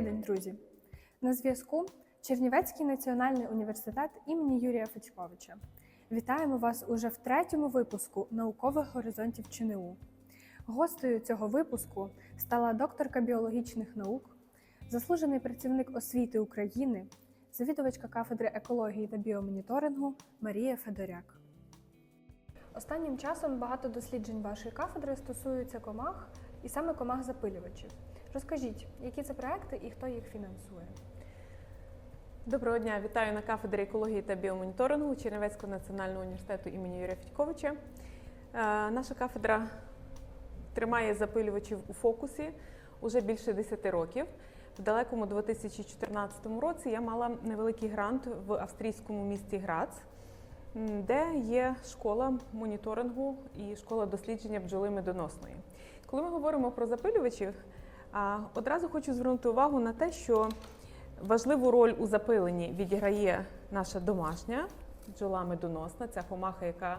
Добрий день, друзі! На зв'язку Чернівецький національний університет імені Юрія Федьковича. Вітаємо вас уже в третьому випуску наукових горизонтів ЧНУ. Гостею цього випуску стала докторка біологічних наук, заслужений працівник освіти України, завідувачка кафедри екології та біомоніторингу Марія Федоряк. Останнім часом багато досліджень вашої кафедри стосуються комах і саме комах запилювачів. Розкажіть, які це проекти і хто їх фінансує? Доброго дня, вітаю на кафедрі екології та біомоніторингу Чернівецького національного університету імені Юрія Федьковича. Е, Наша кафедра тримає запилювачів у фокусі уже більше 10 років. В далекому 2014 році я мала невеликий грант в австрійському місті Грац, де є школа моніторингу і школа дослідження бджоли медоносної. Коли ми говоримо про запилювачів, одразу хочу звернути увагу на те, що важливу роль у запиленні відіграє наша домашня бджола медоносна, ця комаха, яка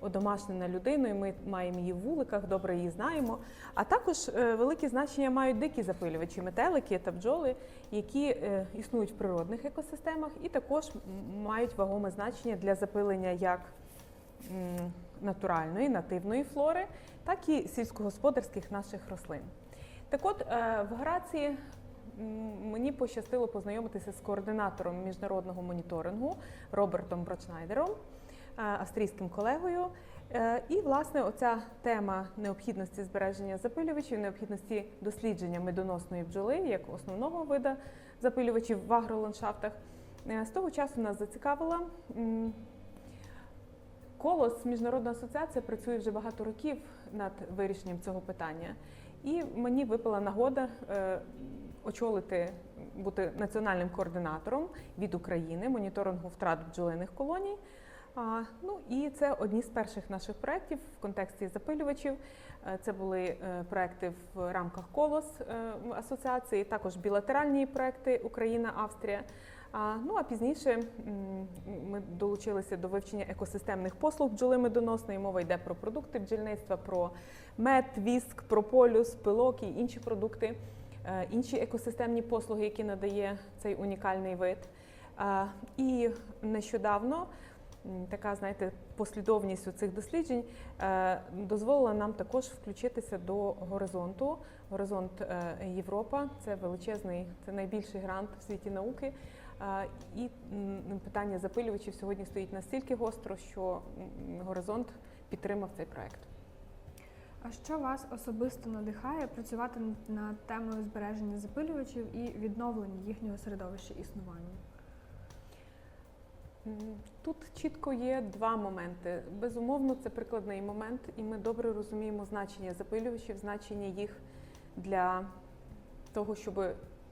одомашнена людиною. Ми маємо її в вуликах, добре її знаємо. А також е, велике значення мають дикі запилювачі, метелики та бджоли, які е, існують в природних екосистемах, і також мають вагоме значення для запилення як натуральної, нативної флори, так і сільськогосподарських наших рослин. Так от, е, в Грації мені пощастило познайомитися з координатором міжнародного моніторингу Робертом Брочнайдером, е, австрійським колегою. Е, І, власне, оця тема необхідності збереження запилювачів, необхідності дослідження медоносної бджоли як основного вида запилювачів в агроландшафтах, з того часу нас зацікавила. Колос міжнародна асоціація працює вже багато років над вирішенням цього питання, і мені випала нагода е, очолити бути національним координатором від України моніторингу втрат бджолиних колоній. Ну і це одні з перших наших проєктів в контексті запилювачів. Е, Це були е, проекти в рамках колос асоціації, також білатеральні проекти Україна-Австрія. А, ну а пізніше ми долучилися до вивчення екосистемних послуг бджоли медоносної. Мова йде про продукти бджільництва, про мед, віск, прополюс, пилок і інші продукти, е, інші екосистемні послуги, які надає цей унікальний вид. І нещодавно така, знаєте, послідовність у цих досліджень е, дозволила нам також включитися до горизонту. Горизонт е, Європа це величезний, це найбільший грант в світі науки. І питання запилювачів сьогодні стоїть настільки гостро, що горизонт підтримав цей проект. А що вас особисто надихає працювати над- темою збереження запилювачів і відновлення їхнього середовища існування? Тут чітко є два моменти. Безумовно, це прикладний момент, і ми добре розуміємо значення запилювачів, значення їх для того, щоб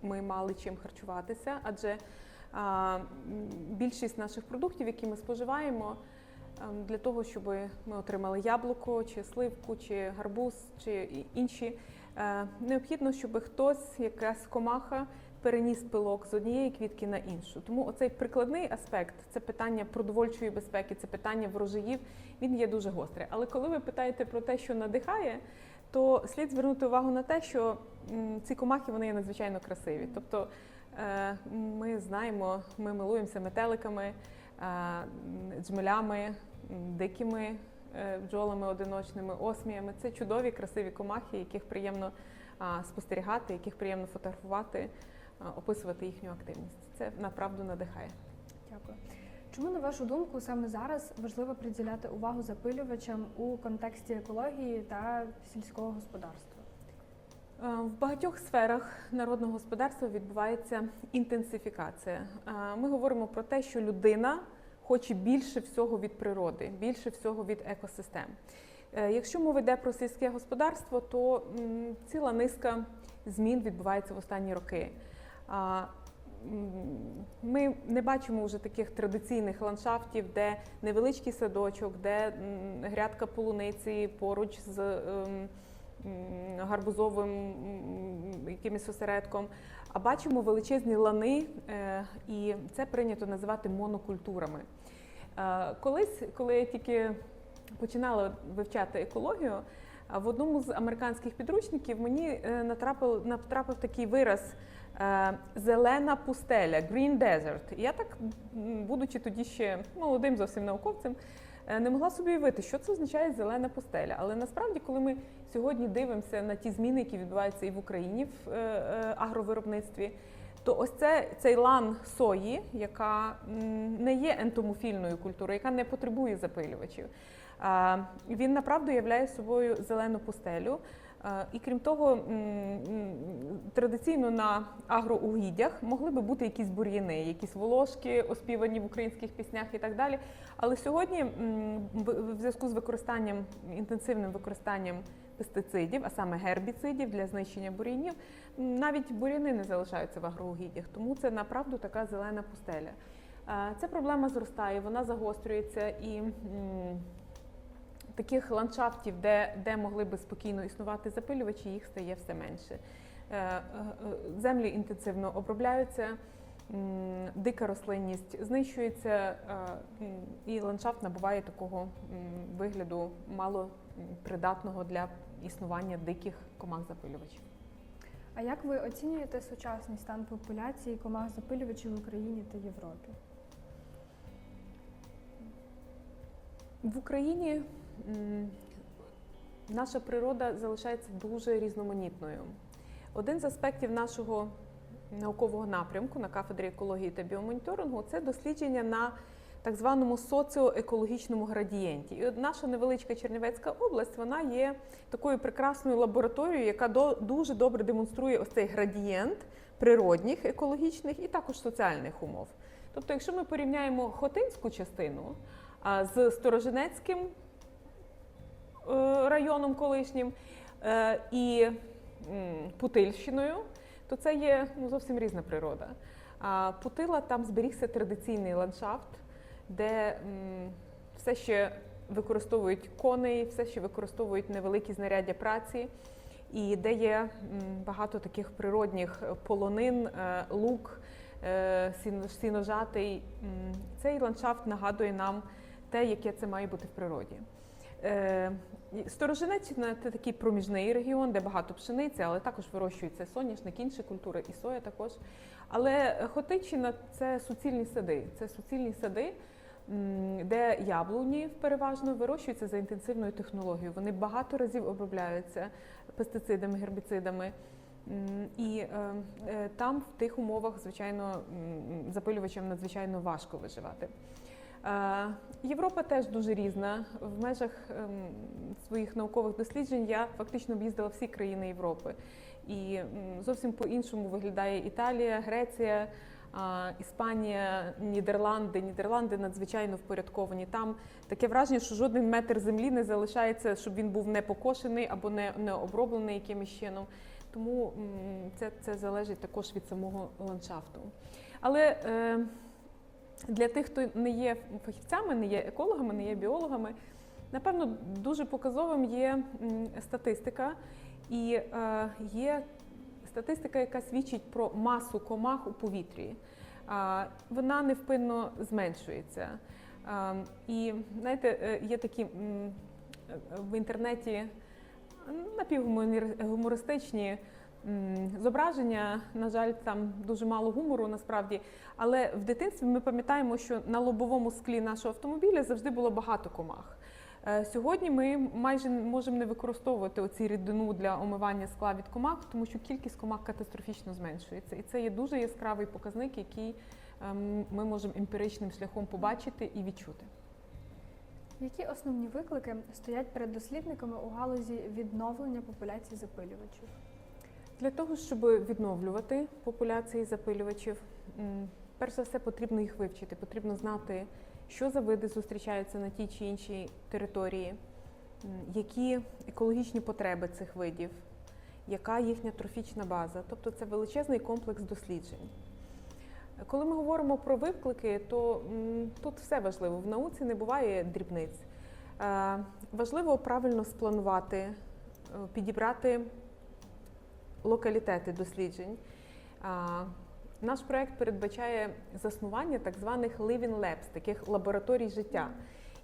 ми мали чим харчуватися. Адже більшість наших продуктів, які ми споживаємо, ем, для того, щоб ми отримали яблуко, чи сливку, чи гарбуз, чи інші, е, необхідно, щоб хтось, якась комаха, переніс пилок з однієї квітки на іншу. Тому оцей прикладний аспект це питання продовольчої безпеки, це питання врожаїв. Він є дуже гострий. Але коли ви питаєте про те, що надихає, то слід звернути увагу на те, що ці комахи вони є надзвичайно красиві. Тобто е, ми знаємо, ми милуємося метеликами, е, джмелями, дикими е, бджолами одиночними, осміями. Це чудові, красиві комахи, яких приємно спостерігати, яких приємно фотографувати, описувати їхню активність. Це направду надихає. Дякую. Чому, на вашу думку, саме зараз важливо приділяти увагу запилювачам у контексті екології та сільського господарства? Е, В багатьох сферах народного господарства відбувається інтенсифікація. Е, Ми говоримо про те, що людина хоче більше всього від природи, більше всього від екосистем. Е, Якщо мова йде про сільське господарство, то ціла низка змін відбувається в останні роки. Ми не бачимо вже таких традиційних ландшафтів, де невеличкий садочок, де грядка полуниці поруч з ем, гарбузовим якимось осередком, а бачимо величезні лани, е, і це прийнято називати монокультурами. Е, Колись, коли я тільки починала вивчати екологію, в одному з американських підручників мені е, натрапив, натрапив такий вираз Зелена пустеля, Green Desert. Я так, будучи тоді ще молодим зовсім науковцем, е, не могла собі уявити, що це означає зелена пустеля. Але насправді, коли ми сьогодні дивимося на ті зміни, які відбуваються і в Україні в е, е, агровиробництві, то ось це, цей лан сої, яка не є ентомофільною культурою, яка не потребує запилювачів. Він направду являє собою зелену пустелю. А, І крім того, традиційно на агроугіддях могли би бути якісь бур'яни, якісь волошки, оспівані в українських піснях і так далі. Але сьогодні, в в зв'язку з використанням інтенсивним використанням пестицидів, а саме гербіцидів для знищення бур'янів, навіть бур'яни не залишаються в агроугіддях. Тому це направду така зелена пустеля. Е, Ця проблема зростає, вона загострюється і. Таких ландшафтів, де, де могли би спокійно існувати запилювачі, їх стає все менше. Е, е, Землі інтенсивно обробляються, дика рослинність знищується, е, і ландшафт набуває такого вигляду мало придатного для існування диких комах-запилювачів. А як ви оцінюєте сучасний стан популяції комах запилювачів в Україні та Європі? В Україні наша природа залишається дуже різноманітною. Один з аспектів нашого наукового напрямку на кафедрі екології та біомоніторингу це дослідження на так званому соціоекологічному градієнті. І от наша невеличка Чернівецька область вона є такою прекрасною лабораторією, яка до, дуже добре демонструє ось цей градієнт природних, екологічних і також соціальних умов. Тобто, якщо ми порівняємо Хотинську частину з Сторожинецьким районом колишнім е, і Путильщиною, то це є ну, зовсім різна природа. А Путила там зберігся традиційний ландшафт, де все ще використовують коней, все ще використовують невеликі знаряддя праці, і де є багато таких природних полонин, е, лук, е, сіножатий. Цей ландшафт нагадує нам те, яке це має бути в природі. Е, Сторожинеччина це такий проміжний регіон, де багато пшениці, але також вирощується соняшник, інші культури і соя також. Але Хотиччина це суцільні сади. Це суцільні сади, де яблуні переважно вирощуються за інтенсивною технологією. Вони багато разів обробляються пестицидами, гербіцидами. І е, е, там в тих умовах, звичайно, запилювачам надзвичайно важко виживати. Європа теж дуже різна. В межах ем, своїх наукових досліджень я фактично об'їздила всі країни Європи. І зовсім по-іншому виглядає Італія, Греція, Іспанія, Нідерланди. Нідерланди надзвичайно впорядковані. Там таке враження, що жоден метр землі не залишається, щоб він був не покошений або не, не оброблений якимось чином. Тому це, це залежить також від самого ландшафту. Але е, для тих, хто не є фахівцями, не є екологами, не є біологами, напевно, дуже показовим є статистика, і е, є статистика, яка свідчить про масу комах у повітрі. А, Вона невпинно зменшується. А, І знаєте, е, є такі е, в інтернеті напівгумористичні зображення. На жаль, там дуже мало гумору насправді. Але в дитинстві ми пам'ятаємо, що на лобовому склі нашого автомобіля завжди було багато комах. Е, Сьогодні ми майже можемо не використовувати оці рідину для омивання скла від комах, тому що кількість комах катастрофічно зменшується. І це є дуже яскравий показник, який ем, ми можемо емпіричним шляхом побачити і відчути. Які основні виклики стоять перед дослідниками у галузі відновлення популяції запилювачів? Для того, щоб відновлювати популяції запилювачів, перш за все потрібно їх вивчити. Потрібно знати, що за види зустрічаються на тій чи іншій території, які екологічні потреби цих видів, яка їхня трофічна база. Тобто це величезний комплекс досліджень. Коли ми говоримо про виклики, то тут все важливо. В науці не буває дрібниць. Е, Важливо правильно спланувати, е, підібрати локалітети досліджень. Наш проект передбачає заснування так званих living labs, таких лабораторій життя.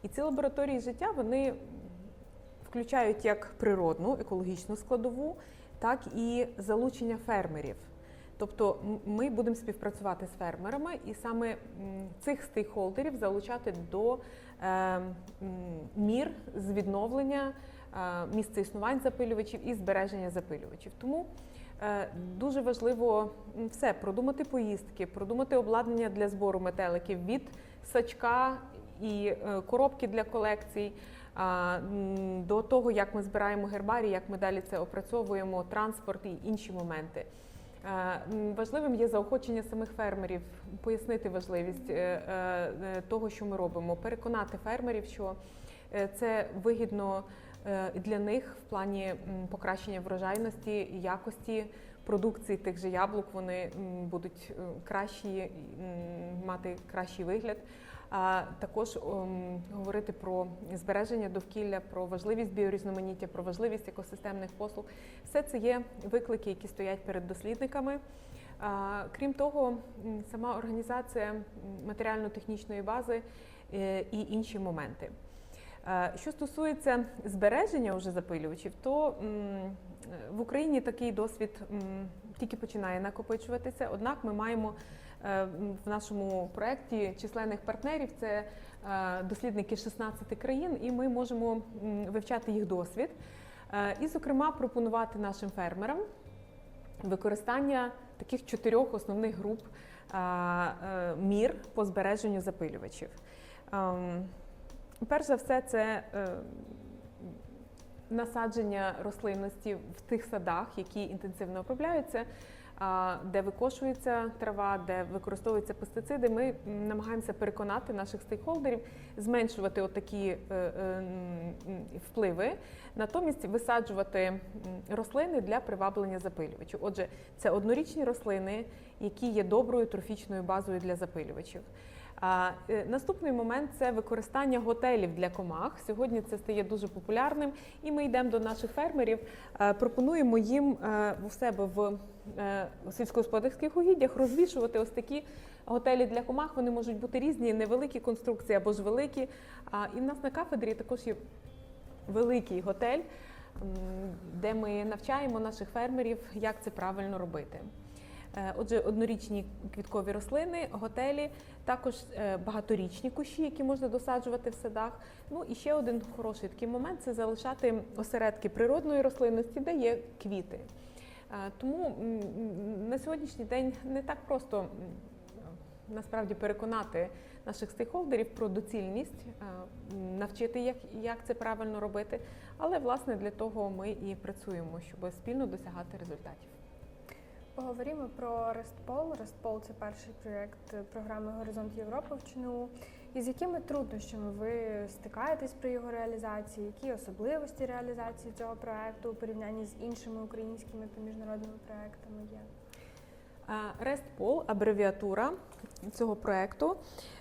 І ці лабораторії життя вони включають як природну екологічну складову, так і залучення фермерів. Тобто ми будемо співпрацювати з фермерами і саме цих стейкхолдерів залучати до е, мір з відновлення е, місця існувань запилювачів і збереження запилювачів. Тому дуже важливо все продумати поїздки, продумати обладнання для збору метеликів від сачка і е, коробки для колекцій. До того, як ми збираємо гербарій, як ми далі це опрацьовуємо, транспорт і інші моменти. Е, Важливим є заохочення самих фермерів, пояснити важливість е, е, е, того, що ми робимо, переконати фермерів, що е, це вигідно е, для них в плані покращення врожайності, і якості продукції тих же яблук. Вони будуть е, кращі, мати кращий вигляд. А також ем, говорити про збереження довкілля, про важливість біорізноманіття, про важливість екосистемних послуг. Все це є виклики, які стоять перед дослідниками. А, Крім того, сама організація матеріально-технічної бази е, і інші моменти. Е, Що стосується збереження уже запилювачів, то в Україні такий досвід тільки починає накопичуватися. Однак ми маємо е, в нашому проєкті численних партнерів. Це е, дослідники 16 країн, і ми можемо вивчати їх досвід. І, зокрема, пропонувати нашим фермерам використання таких чотирьох основних груп мір по збереженню запилювачів. Перш за все, це е, насадження рослинності в тих садах, які інтенсивно обробляються, де викошується трава, де використовуються пестициди. Ми намагаємося переконати наших стейкхолдерів зменшувати отакі е, е, впливи, натомість висаджувати рослини для приваблення запилювачів. Отже, це однорічні рослини, які є доброю трофічною базою для запилювачів. А, е, Наступний момент це використання готелів для комах. Сьогодні це стає дуже популярним, і ми йдемо до наших фермерів, е, пропонуємо їм е, у себе в сільськогосподарських угіддях розвішувати ось такі готелі для комах. Вони можуть бути різні, невеликі конструкції або ж великі. А, І в нас на кафедрі також є великий готель, де ми навчаємо наших фермерів, як це правильно робити. Е, Отже, однорічні квіткові рослини, готелі, також е, багаторічні кущі, які можна досаджувати в садах. Ну і ще один хороший такий момент це залишати осередки природної рослинності, де є квіти. Е, Тому на сьогоднішній день не так просто насправді переконати наших стейкхолдерів про доцільність, навчити їх, як це правильно робити. Але власне для того ми і працюємо, щоб спільно досягати результатів. Поговоримо про Рестпол. Рестпол це перший проєкт програми Горизонт Європи в ЧНУ. І з якими труднощами ви стикаєтесь при його реалізації? Які особливості реалізації цього проєкту у порівнянні з іншими українськими та міжнародними проєктами є? RESTPOL, абревіатура цього проекту,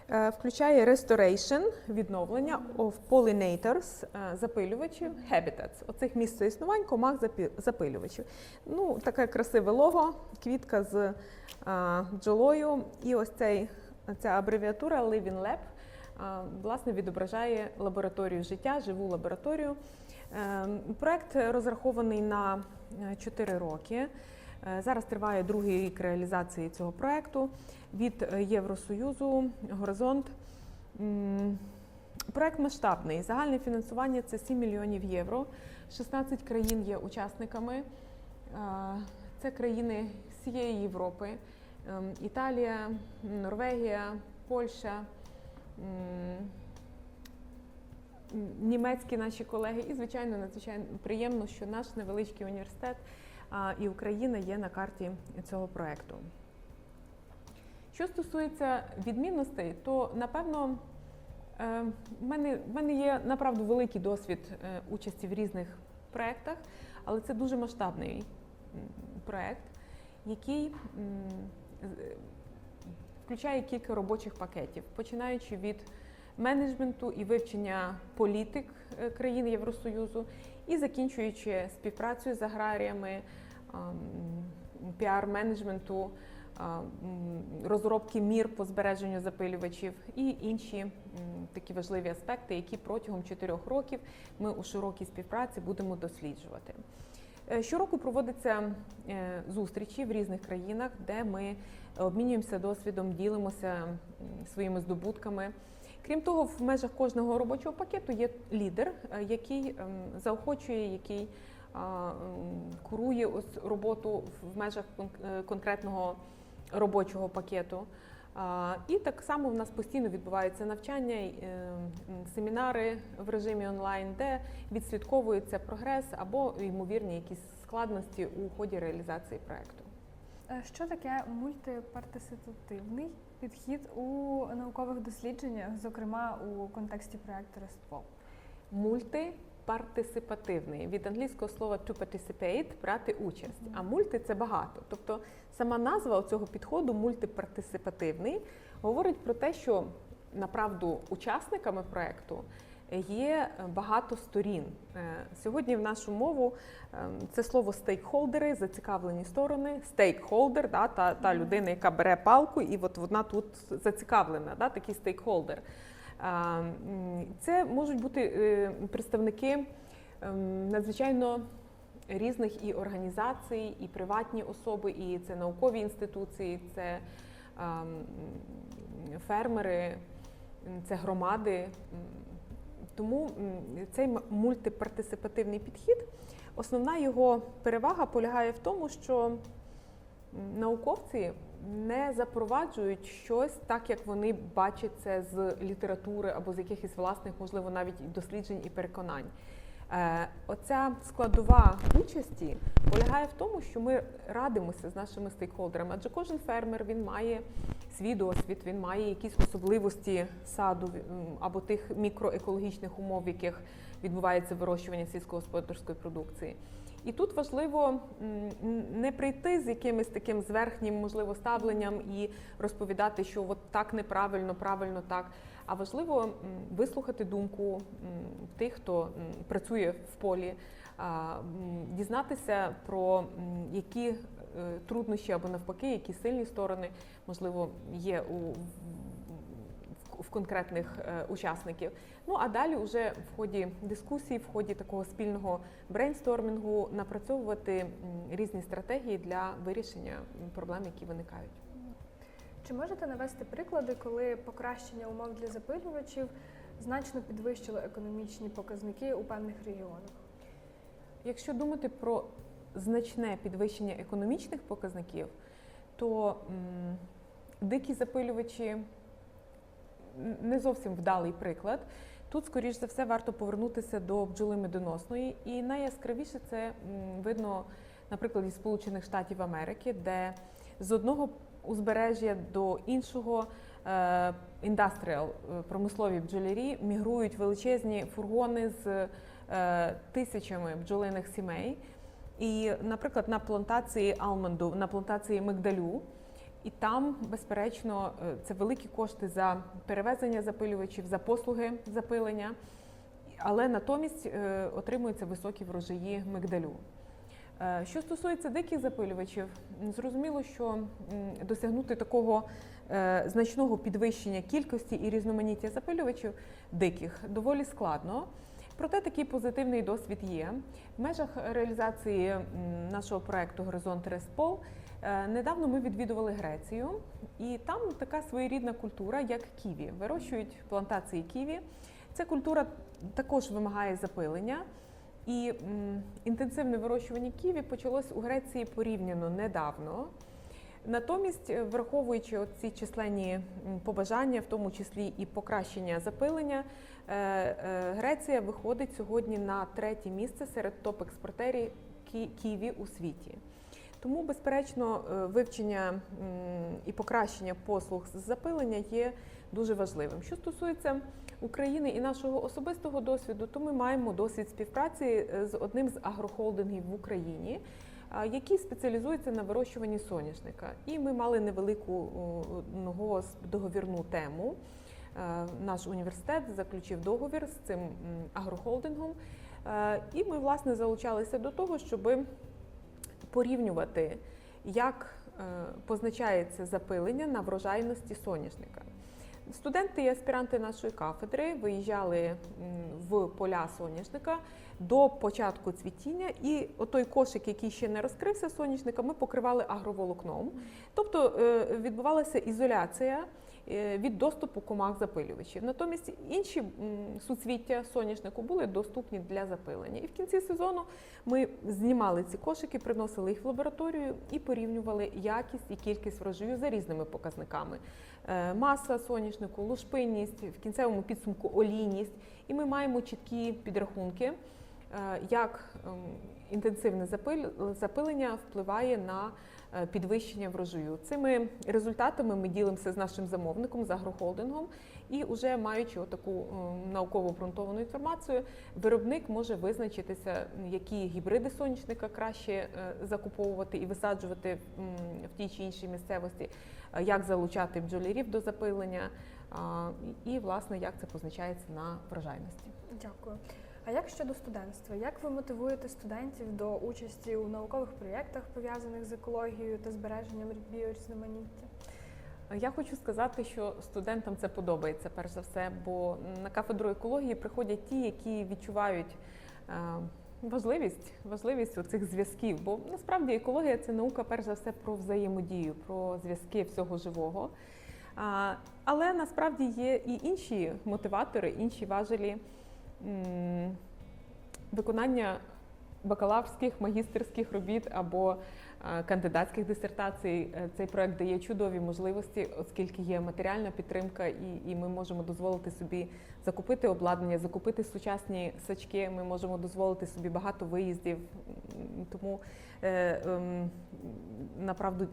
е, включає restoration, відновлення of pollinators, е, запилювачів, habitats, оцих місць існувань комах запилювачів. Ну, таке красиве лого, квітка з е, бджолою. І ось цей, ця абревіатура Living Lab е, власне відображає лабораторію життя, живу лабораторію. Е, Проект розрахований на 4 роки. Е, Зараз триває другий рік реалізації цього проекту від е, Євросоюзу Горизонт. Проект масштабний. Загальне фінансування це 7 мільйонів євро. 16 країн є учасниками. Е, Це країни всієї Європи: Ем, Італія, Норвегія, Польща. Німецькі наші колеги, і звичайно, надзвичайно приємно, що наш невеличкий університет і Україна є на карті цього проекту. Що стосується відмінностей, то напевно е, в мене, в мене є направду великий досвід е, участі в різних проєктах, але це дуже масштабний проєкт, який включає кілька робочих пакетів, починаючи від менеджменту і вивчення політик е, країн Євросоюзу і закінчуючи співпрацею з аграріями, піар-менеджменту, розробки мір по збереженню запилювачів і інші такі важливі аспекти, які протягом чотирьох років ми у широкій співпраці будемо досліджувати. Е, Щороку проводяться е, зустрічі в різних країнах, де ми обмінюємося досвідом, ділимося своїми здобутками. Крім того, в межах кожного робочого пакету є лідер, е, який ем, заохочує, який курує ось роботу в межах е, конкретного робочого пакету. І так само в нас постійно відбуваються навчання, е, семінари в режимі онлайн, де відслідковується прогрес або ймовірні якісь складності у ході реалізації проекту. Е, Що таке мультипартисипативний підхід у наукових дослідженнях, зокрема у контексті проекту RESTPOL? Мультипартисипативний від англійського слова to participate брати участь. А мульти це багато. Тобто сама назва цього підходу мультипартисипативний говорить про те, що направду учасниками проекту є багато сторін. Е, Сьогодні в нашу мову е, це слово стейкхолдери, зацікавлені сторони. Стейкхолдер, да, та, та людина, яка бере палку, і от вона тут зацікавлена, да, такий стейкхолдер. Це можуть бути е, представники ем, надзвичайно різних і організацій, і приватні особи, і це наукові інституції, це фермери, це громади. Тому цей мультипартисипативний підхід, основна його перевага полягає в тому, що науковці не запроваджують щось так, як вони бачать це з літератури або з якихось власних, можливо, навіть досліджень і переконань. Е, Оця складова участі полягає в тому, що ми радимося з нашими стейкхолдерами, адже кожен фермер він має свій досвід, він має якісь особливості саду або тих мікроекологічних умов, в яких відбувається вирощування сільськогосподарської продукції. І тут важливо не прийти з якимось таким зверхнім, можливо, ставленням і розповідати, що от так неправильно, правильно так. А важливо вислухати думку тих, хто працює в полі, дізнатися про які е, труднощі або навпаки, які сильні сторони можливо є у в- конкретних е, учасників. Ну а далі, вже в ході дискусії, в ході такого спільного брейнстормінгу, напрацьовувати різні стратегії для вирішення проблем, які виникають. Чи можете навести приклади, коли покращення умов для запилювачів значно підвищило економічні показники у певних регіонах? Якщо думати про значне підвищення економічних показників, то м, дикі запилювачі не зовсім вдалий приклад. Тут, скоріш за все, варто повернутися до бджоли медоносної, і найяскравіше це м, видно на прикладі Сполучених Штатів Америки, де з одного узбережжя до іншого е, індастріал е, промислові бджолярі мігрують величезні фургони з е, тисячами бджолиних сімей. І, наприклад, на плантації алмонду, на плантації мигдалю, і там, безперечно, це великі кошти за перевезення запилювачів, за послуги запилення, але натомість отримуються високі врожаї мигдалю. Е, Що стосується диких запилювачів, зрозуміло, що досягнути такого е, значного підвищення кількості і різноманіття запилювачів диких доволі складно. Проте такий позитивний досвід є. В межах реалізації нашого проекту Горизонт Респол недавно ми відвідували Грецію, і там така своєрідна культура, як ківі. Вирощують плантації ківі. Ця культура також вимагає запилення. І інтенсивне вирощування ківі почалось у Греції порівняно недавно. Натомість, е, враховуючи ці численні побажання, в тому числі і покращення запилення, е, е, Греція виходить сьогодні на третє місце серед топ-експортерів кі- ківі у світі. Тому, безперечно, вивчення і покращення послуг з запилення є дуже важливим. Що стосується України і нашого особистого досвіду, то ми маємо досвід співпраці е, з одним з агрохолдингів в Україні, який спеціалізується на вирощуванні соняшника. І ми мали невелику договірну тему. Е, Наш університет заключив договір з цим агрохолдингом, Е, і ми власне залучалися до того, щоб порівнювати, як позначається запилення на врожайності соняшника. Студенти і аспіранти нашої кафедри виїжджали в поля соняшника до початку цвітіння, і отой кошик, який ще не розкрився соняшника, ми покривали агроволокном. Тобто е, відбувалася ізоляція від доступу комах запилювачів. Натомість інші суцвіття соняшнику були доступні для запилення. І в кінці сезону ми знімали ці кошики, приносили їх в лабораторію і порівнювали якість і кількість врожаю за різними показниками. Е, Маса соняшнику, лушпинність, в кінцевому підсумку олійність. І ми маємо чіткі підрахунки, е, як ем, інтенсивне запилення впливає на е, підвищення врожаю. Цими результатами ми ділимося з нашим замовником, з агрохолдингом, і вже маючи таку науково обґрунтовану інформацію, виробник може визначитися, які гібриди соняшника краще е, закуповувати і висаджувати в тій чи іншій місцевості, е, як залучати бджолярів до запилення, і власне як це позначається на врожайності. Дякую. А як щодо студентства? Як ви мотивуєте студентів до участі у наукових проєктах, пов'язаних з екологією та збереженням біорізноманіття? Я хочу сказати, що студентам це подобається перш за все, бо на кафедру екології приходять ті, які відчувають е, важливість, важливість цих зв'язків. Бо насправді екологія це наука, перш за все, про взаємодію, про зв'язки всього живого. Але насправді є і інші мотиватори, інші важелі виконання бакалаврських, магістерських робіт або е, кандидатських дисертацій. Е, Цей проект дає чудові можливості, оскільки є матеріальна підтримка, і, і ми можемо дозволити собі закупити обладнання, закупити сучасні сачки. Ми можемо дозволити собі багато виїздів. Тому е, ем, направду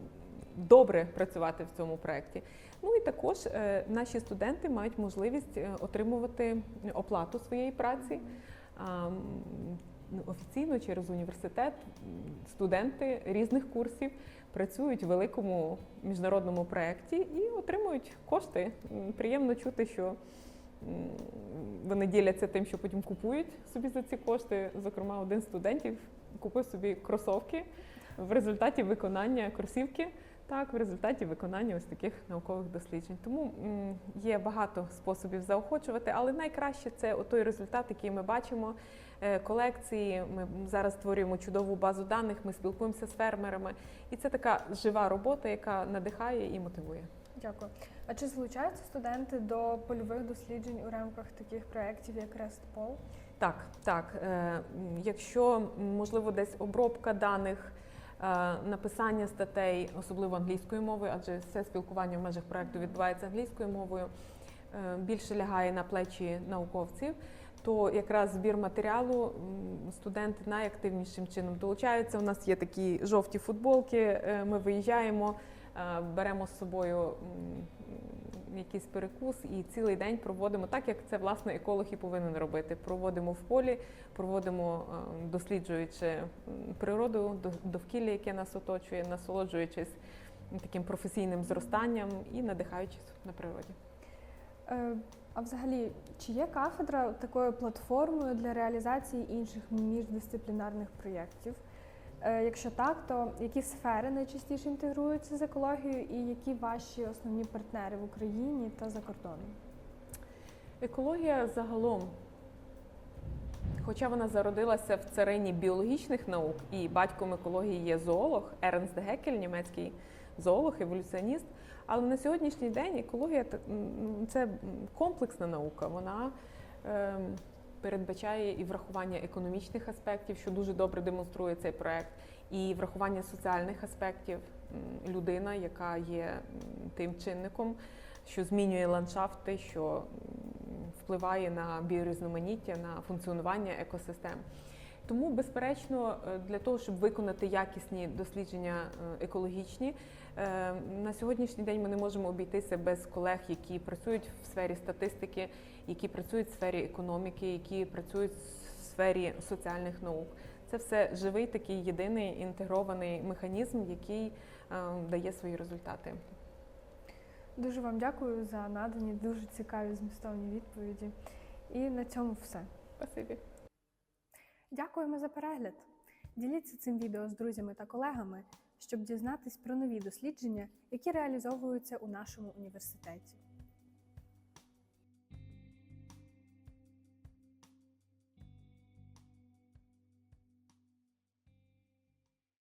добре працювати в цьому проєкті. Ну і також е, наші студенти мають можливість е, отримувати оплату своєї праці. Ну, Офіційно через університет студенти різних курсів працюють в великому міжнародному проєкті і отримують кошти. Приємно чути, що вони діляться тим, що потім купують собі за ці кошти. Зокрема, один з студентів купив собі кросовки в результаті виконання кросівки. Так, в результаті виконання ось таких наукових досліджень. Тому є багато способів заохочувати, але найкраще це той результат, який ми бачимо. Е, Колекції. Ми зараз створюємо чудову базу даних. Ми спілкуємося з фермерами, і це така жива робота, яка надихає і мотивує. Дякую. А чи залучаються студенти до польових досліджень у рамках таких проєктів, як REST-POL? Так, так. Е, Якщо можливо десь обробка даних, написання статей, особливо англійською мовою, адже все спілкування в межах проекту відбувається англійською мовою, е, більше лягає на плечі науковців. То якраз збір матеріалу студенти найактивнішим чином долучаються. У нас є такі жовті футболки. е, Ми виїжджаємо, е, беремо з собою якийсь перекус і цілий день проводимо так, як це власне еколог і повинен робити. Проводимо в полі, проводимо е, досліджуючи природу, довкілля, яке нас оточує, насолоджуючись таким професійним зростанням і надихаючись на природі. Е, А взагалі, чи є кафедра такою платформою для реалізації інших міждисциплінарних проєктів? Е, Якщо так, то які сфери найчастіше інтегруються з екологією і які ваші основні партнери в Україні та за кордоном? Екологія загалом, хоча вона зародилася в царині біологічних наук, і батьком екології є зоолог Ернст Гекель, німецький зоолог, еволюціоніст. Але на сьогоднішній день екологія це комплексна наука. Вона ем, передбачає і врахування економічних аспектів, що дуже добре демонструє цей проект, і врахування соціальних аспектів. Людина, яка є тим чинником, що змінює ландшафти, що впливає на біорізноманіття, на функціонування екосистем. Тому, безперечно, е, для того, щоб виконати якісні дослідження е, екологічні, е, на сьогоднішній день ми не можемо обійтися без колег, які працюють в сфері статистики, які працюють в сфері економіки, які працюють в сфері соціальних наук. Це все живий такий єдиний інтегрований механізм, який дає свої результати. Дуже вам дякую за надані дуже цікаві змістовні відповіді. І на цьому все. Спасибі. Дякуємо за перегляд. Діліться цим відео з друзями та колегами, щоб дізнатись про нові дослідження, які реалізовуються у нашому університеті.